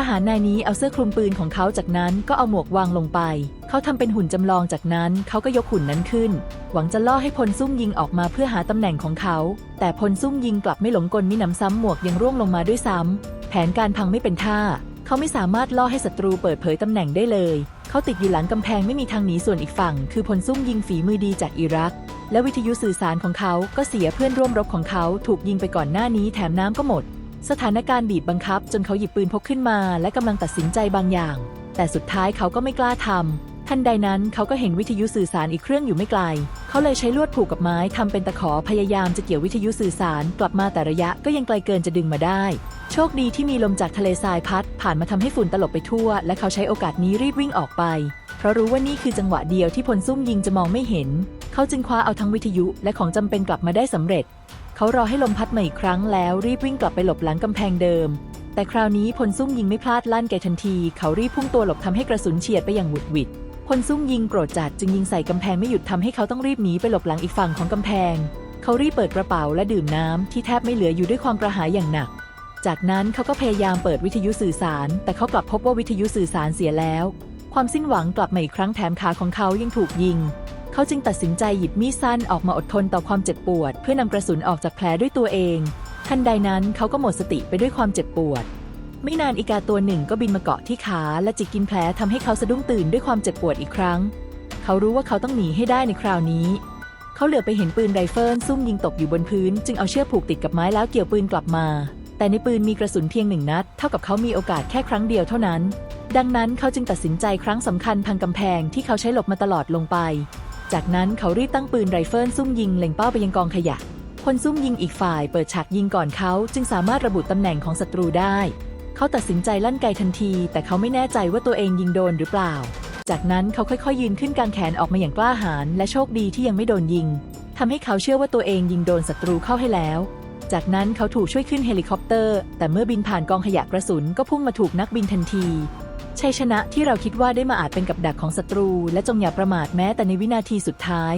ทหารนายนี้เอาเสื้อคลุมปืนของเขาจากนั้นก็เอาหมวกวางลงไป เขาทำเป็นหุ่นจำลองจากนั้นเขาก็ยกหุ่นนั้นขึ้น หวังจะล่อให้พลซุ่มยิงออกมาเพื่อหาตำแหน่งของเขา แต่พลซุ่มยิงกลับไม่หลงกลมิหนำซ้ำหมวกยังร่วงลงมาด้วยซ้ำแผนการพังไม่เป็นท่า เขาไม่สามารถล่อให้ศัตรูเปิดเผยตำแหน่งได้เลย เขาติดอยู่หลังกำแพงไม่มีทางหนีส่วนอีกฝั่ง คือพลซุ่มยิงฝีมือดีจากอิรัก และวิทยุสื่อสารของเขาก็เสียเพื่อนร่วมรบของเขาถูกยิงไปก่อนหน้านี้แถมน้ำก็หมด สถานการณ์บีบบังคับจนเขาหยิบปืนพกขึ้นมาและกำลังตัดสินใจบางอย่าง แต่สุดท้ายเขาก็ไม่กล้าทำทันใดนั้นเขาก็เห็นวิทยุสื่อสารอีกเครื่องอยู่ไม่ไกล เขาเลยใช้ลวดผูกกับไม้ทำเป็นตะขอพยายามจะเกี่ยววิทยุสื่อสารกลับมาแต่ระยะก็ยังไกลเกินจะดึงมาได้ โชคดีที่มีลมจากทะเลทรายพัด ผ่านมาทำให้ฝุ่นตลบไปทั่ว และเขาใช้โอกาสนี้รีบวิ่งออกไป เพราะรู้ว่านี่คือจังหวะเดียวที่พลซุ่มยิงจะมองไม่เห็น เขาจึงคว้าเอาทั้งวิทยุและของจำเป็นกลับมาได้สำเร็จ เขารอให้ลมพัดมาอีกครั้งแล้วรีบวิ่งกลับไปหลบหลังกำแพงเดิม แต่คราวนี้พลซุ่มยิงไม่พลาดลั่นแกทันที เขารีบพุ่งตัวหลบทำให้กระสุนเฉียดไปอย่างหวุดหวิดพลซุ่มยิงโกรธจัดจึงยิงใส่กำแพงไม่หยุดทำให้เขาต้องรีบหนีไปหลบหลังอีกฝั่งของกำแพง เขารีบเปิดกระเป๋าและดื่มน้ำที่แทบไม่เหลืออยู่ด้วยความกระหายอย่างหนัก จากนั้นเขาก็พยายามเปิดวิทยุสื่อสาร แต่เขากลับพบว่าวิทยุสื่อสารเสียแล้ว ความสิ้นหวังกลับมาอีกครั้งแถมขาของเขายังถูกยิง เขาจึงตัดสินใจหยิบมีดสั้นออกมาอดทนต่อความเจ็บปวด เพื่อนำกระสุนออกจากแผลด้วยตัวเอง ทันใดนั้นเขาก็หมดสติไปด้วยความเจ็บปวด ไม่นานอีกาตัวหนึ่งก็บินมาเกาะที่ขาและจิกกินแผลทำให้เขาสะดุ้งตื่นด้วยความเจ็บปวดอีกครั้ง เขารู้ว่าเขาต้องหนีให้ได้ในคราวนี้ เขาเหลือไปเห็นปืนไรเฟิลซุ่มยิงตกอยู่บนพื้น จึงเอาเชือกผูกติดกับไม้แล้วเกี่ยวปืนกลับมา แต่ในปืนมีกระสุนเพียงหนึ่งนัด เท่ากับเขามีโอกาสแค่ครั้งเดียวเท่านั้นดังนั้นเขาจึงตัดสินใจครั้งสำคัญพังกำแพงที่เขาใช้หลบมาตลอดลงไป จากนั้นเขารีบตั้งปืนไรเฟิลซุ่มยิงเล็งเป้าไปยังกองขยะ คนซุ่มยิงอีกฝ่ายเปิดฉากยิงก่อนเขา จึงสามารถระบุตำแหน่งของศัตรูได้ เขาตัดสินใจลั่นไกทันที แต่เขาไม่แน่ใจว่าตัวเองยิงโดนหรือเปล่า จากนั้นเขาค่อยๆ ยืนขึ้นกางแขนออกมาอย่างกล้าหาญและโชคดีที่ยังไม่โดนยิงทำให้เขาเชื่อว่าตัวเองยิงโดนศัตรูเข้าให้แล้ว จากนั้นเขาถูกช่วยขึ้นเฮลิคอปเตอร์ แต่เมื่อบินผ่านกองขยะกระสุนก็พุ่งมาถูกนักบินทันที ชัยชนะที่เราคิดว่าได้มาอาจเป็นกับดักของศัตรู และจงอย่าประมาทแม้แต่ในวินาทีสุดท้าย